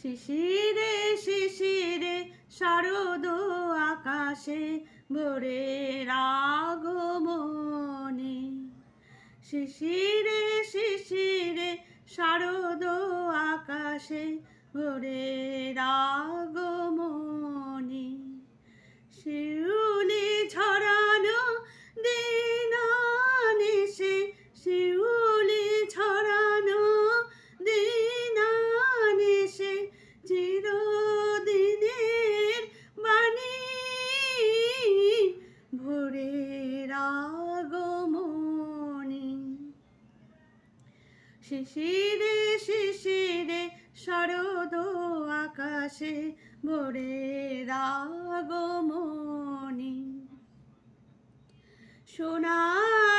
শিশিরে শিশিরে শারদ আকাশে ভোরে রাগমনে শিশিরে শিশিরে শারদ আকাশে ভোরে আগমনে শিশিরে শিশিরে শরদ আকাশে ভোরে রাগমণি। সোনার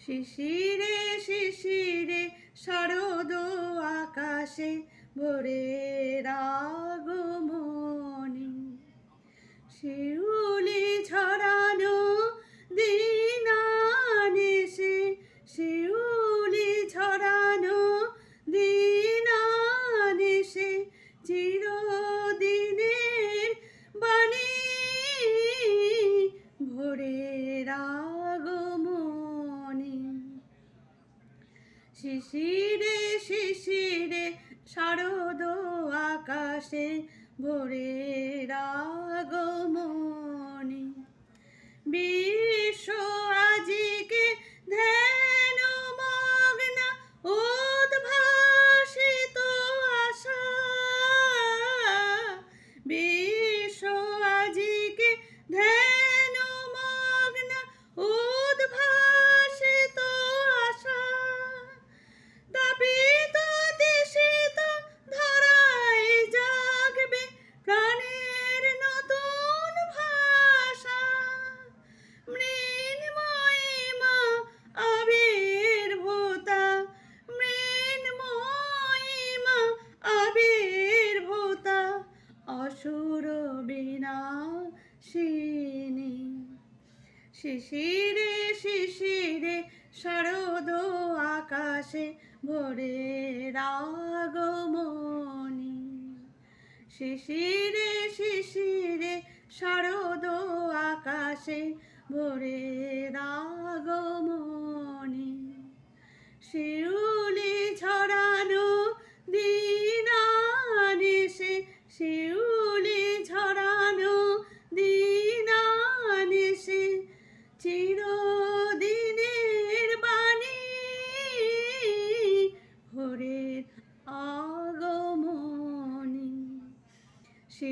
শিশিরে শিশিরে শারদ আকাশে ভোরের। শিশিরে শিশিরে শারদ আকাশে ভোরের শিশিরে শিশিরে শারদ আকাশে ভরে রাগমণি। শিশিরে শিশিরে শারদ আকাশে ভরে আগমনী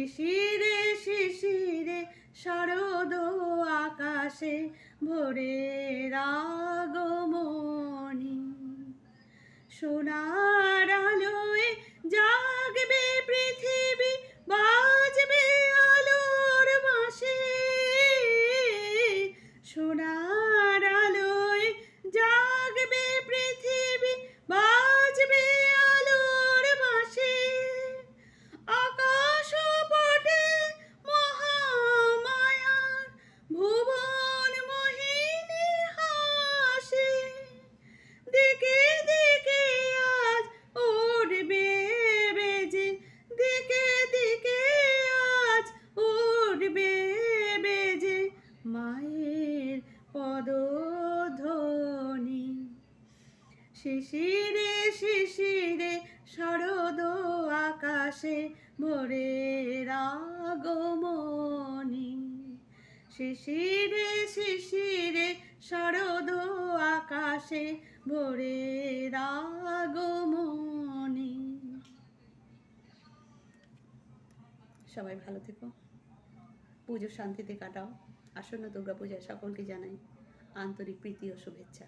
শিশিরে শিশিরে শারদ আকাশে ভোরে রাগমণি সোনার শিশিরে শিশিরে, শরদ আকাশে ভোরের আগমনী শিশিরে শিশিরে, শরদ আকাশে ভোরের আগমনী সবাই ভালো থেকো। পুজো শান্তিতে কাটাও। আসন্ন দুর্গা পূজায় সকলকে জানাই আন্তরিক প্রীতি ও শুভেচ্ছা।